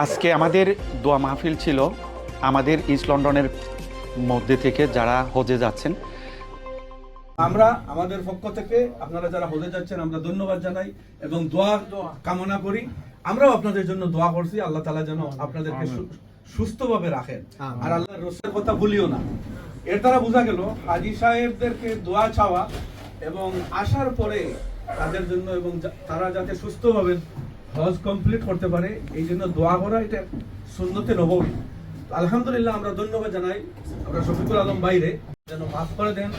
আজকে আমাদের দোয়া মাহফিল ছিল আমাদের ইস্ট লন্ডনের মধ্যে থেকে যারা হজে যাচ্ছেন। আমরা আমাদের পক্ষ থেকে আপনারা যারা হজে যাচ্ছেন আমরা ধন্যবাদ জানাই এবং দোয়া কামনা করি। আমরাও আপনাদের জন্য দোয়া করছি আল্লাহ তালা যেন আপনাদেরকে সুস্থভাবে রাখেন। আর আল্লাহ রসের কথা ভুলিও না। এর দ্বারা বোঝা গেল হাজি সাহেবদেরকে দোয়া চাওয়া এবং আসার পরে তাদের জন্য এবং তারা যাতে সুস্থভাবে হজ কমপ্লিট করতে পারে এই জন্য দোয়া করা এটা সুন্নতে নবী আলহামদুলিল্লাহ আমরা ধন্যবাদ জানাই আমরা শফিকুল আলম বাইরে যেন মাফ করে দেন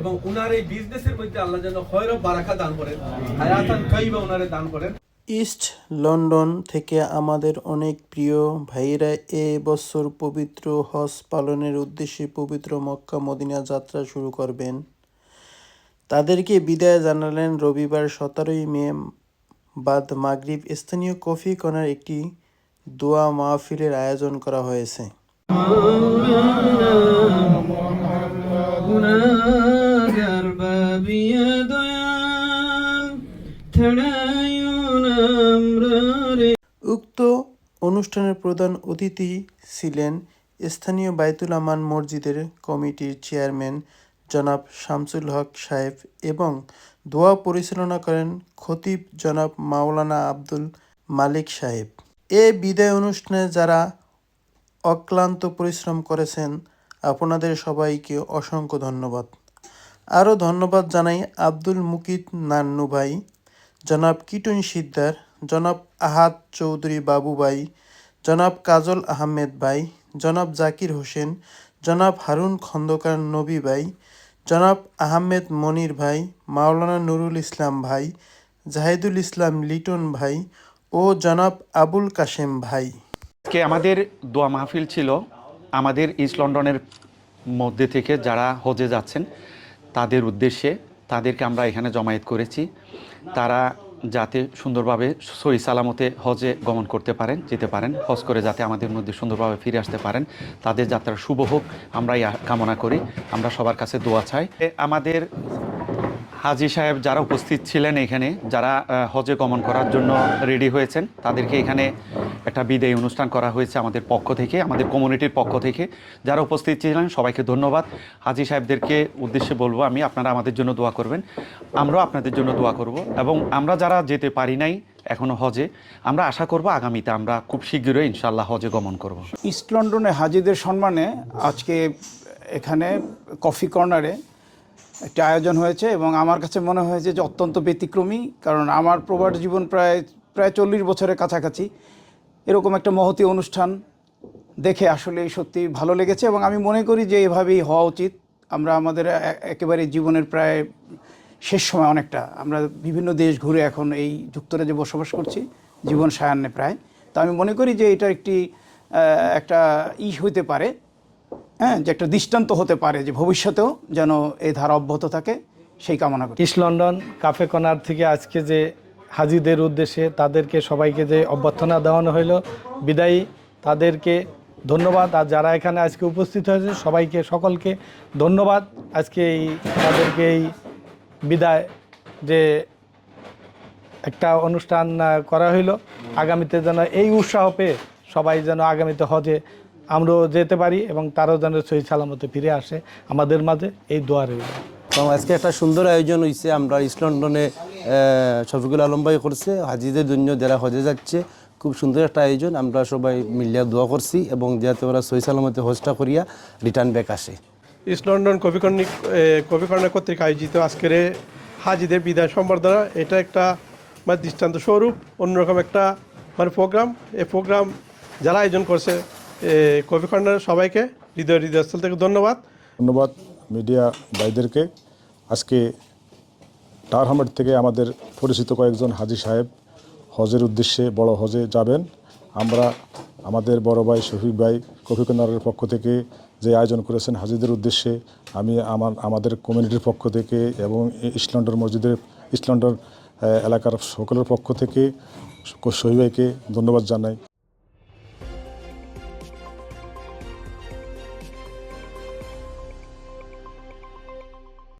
এবং উনার এই বিজনেসের মধ্যে আল্লাহ যেন খয়র বারাকা দান করেন হায়াতান কাইবা উনারে দান করেন। ইস্ট লন্ডন থেকে আমাদের অনেক প্রিয় ভাইয়েরা এ বছর পবিত্র হজ পালনের উদ্দেশ্যে পবিত্র মক্কা মদিনা যাত্রা শুরু করবেন। তাদেরকে বিদায় জানালেন রবিবার সতেরোই মে বাদ মাগরিব স্থানীয় কফি কর্নার একটি দোয়া মাহফিলের আয়োজন করা হয়েছে। উক্ত অনুষ্ঠানের প্রধান অতিথি ছিলেন স্থানীয় বাইতুল আমান মসজিদের কমিটির চেয়ারম্যান জনাব শামসুল হক সাহেব এবং দোয়া পরিচালনা করেন খতিব জনাব মাওলানা আব্দুল মালিক সাহেব। এ বিদায় অনুষ্ঠানে যারা অক্লান্ত পরিশ্রম করেছেন, আপনাদের সবাইকে অসংখ্য ধন্যবাদ। আরও ধন্যবাদ জানাই আব্দুল মুকিত নান্নু ভাই, জনাব কিটন সিদ্দার জনাব আহাদ চৌধুরী বাবু ভাই, জনাব কাজল আহমেদ ভাই, জনাব জাকির হোসেন জনাব হারুন খন্দকার নবী ভাই, জনাব আহমেদ মনির ভাই, মাওলানা নুরুল ইসলাম ভাই, জাহিদুল ইসলাম লিটন ভাই ও জনাব আবুল কাশেম ভাই। আজকে আমাদের দোয়া মাহফিল ছিল আমাদের ইস্ট লন্ডনের মধ্যে থেকে যারা হজে যাচ্ছেন, তাদের উদ্দেশ্যে তাদেরকে আমরা এখানে জমায়েত করেছি। তারা যাতে সুন্দরভাবে সই সালামতে হজে গমন করতে পারেন, যেতে পারেন, হজ করে যাতে আমাদের মধ্যে সুন্দরভাবে ফিরে আসতে পারেন। তাদের যাত্রা শুভ হোক আমরা কামনা করি। আমরা সবার কাছে দোয়া চাই। আমাদের হাজি সাহেব যারা উপস্থিত ছিলেন এখানে, যারা হজে গমন করার জন্য রেডি হয়েছেন, তাদেরকে এখানে একটা বিদায়ী অনুষ্ঠান করা হয়েছে আমাদের পক্ষ থেকে, আমাদের কমিউনিটির পক্ষ থেকে। যারা উপস্থিত ছিলেন, সবাইকে ধন্যবাদ। হাজি সাহেবদেরকে উদ্দেশ্যে বলব, আমি আপনারা আমাদের জন্য দোয়া করবেন। আমরাও আপনাদের জন্য দোয়া করব এবং আমরা যারা যেতে পারি নাই এখনও হজে, আমরা আশা করব আগামীতে আমরা খুব শীঘ্রই ইনশাল্লাহ হজে গমন করব। ইস্ট লন্ডনে হাজিদের সম্মানে আজকে এখানে কফি কর্নারে একটা আয়োজন হয়েছে এবং আমার কাছে মনে হয়েছে যে অত্যন্ত ব্যতিক্রমী, কারণ আমার প্রবাদ জীবন প্রায় প্রায় চল্লিশ বছরের কাছাকাছি। এরকম একটা মহতি অনুষ্ঠান দেখে আসলে সত্যি ভালো লেগেছে এবং আমি মনে করি যে এভাবেই হওয়া উচিত। আমরা আমাদের এ- একেবারে জীবনের প্রায় শেষ সময় অনেকটা। আমরা বিভিন্ন দেশ ঘুরে এখন এই যুক্তরাজ্যে বসবাস করছি, জীবন সায়ান্নে প্রায়। তো আমি মনে করি যে এটা একটি একটা ই হইতে পারে হ্যাঁ যে একটা দৃষ্টান্ত হতে পারে যে ভবিষ্যতেও যেন এই ধারা অব্যাহত থাকে, সেই কামনা করি। ইস্ট লন্ডন, কাফে কর্নার থেকে আজকে যে হাজিদের উদ্দেশ্যে তাদেরকে সবাইকে যে অভ্যর্থনা দেওয়ানো হলো বিদায়ী তাদেরকে ধন্যবাদ। আর যারা এখানে আজকে উপস্থিত হয়েছে, সবাইকে, সকলকে ধন্যবাদ। আজকে এই তাদেরকে এই বিদায় যে একটা অনুষ্ঠান করা হইল, আগামীতে যেন এই উৎসাহ পেয়ে সবাই যেন আগামীতে হজে আমরাও যেতে পারি এবং তারাও যেন সহি সালামতে ফিরে আসে আমাদের মাঝে, এই দোয়া রইল। এবং আজকে একটা সুন্দর আয়োজন হয়েছে আমরা ইস্ট লন্ডনে শফিকুল আলম ভাই করছে হাজিদের জন্য যারা হজে যাচ্ছে খুব সুন্দর একটা আয়োজন। আমরা সবাই মিলিয়া দোয়া করছি এবং যাতে ওরা সহি সালামতে হজটা করিয়া রিটার্ন ব্যাক আসে। ইস্ট লন্ডন কবি কর্ণিক কবি কর্ণার কর্তৃক আয়োজিত আজকের হাজিদের বিদায় সম্বর্ধনা। এটা একটা মানে দৃষ্টান্ত স্বরূপ অন্যরকম একটা মানে প্রোগ্রাম। এই প্রোগ্রাম যারা আয়োজন করছে এ, কবি কর্ণার সবাইকে হৃদয় হৃদয়স্থল থেকে ধন্যবাদ। ধন্যবাদ মিডিয়া ভাইদেরকে। আজকে টার হামেড থেকে আমাদের পরিচিত কয়েকজন হাজি সাহেব হজের উদ্দেশ্যে বড় হজে যাবেন। আমরা আমাদের বড় ভাই, শফিক ভাই, কফি কর্নারের পক্ষ থেকে যে আয়োজন করেছেন হাজিদের উদ্দেশ্যে, আমি আমার, আমাদের কমিউনিটির পক্ষ থেকে এবং ইসলান্ডর মসজিদের ইসলান্ডর এলাকার সকলের পক্ষ থেকে শহীদ ভাইকে ধন্যবাদ জানাই।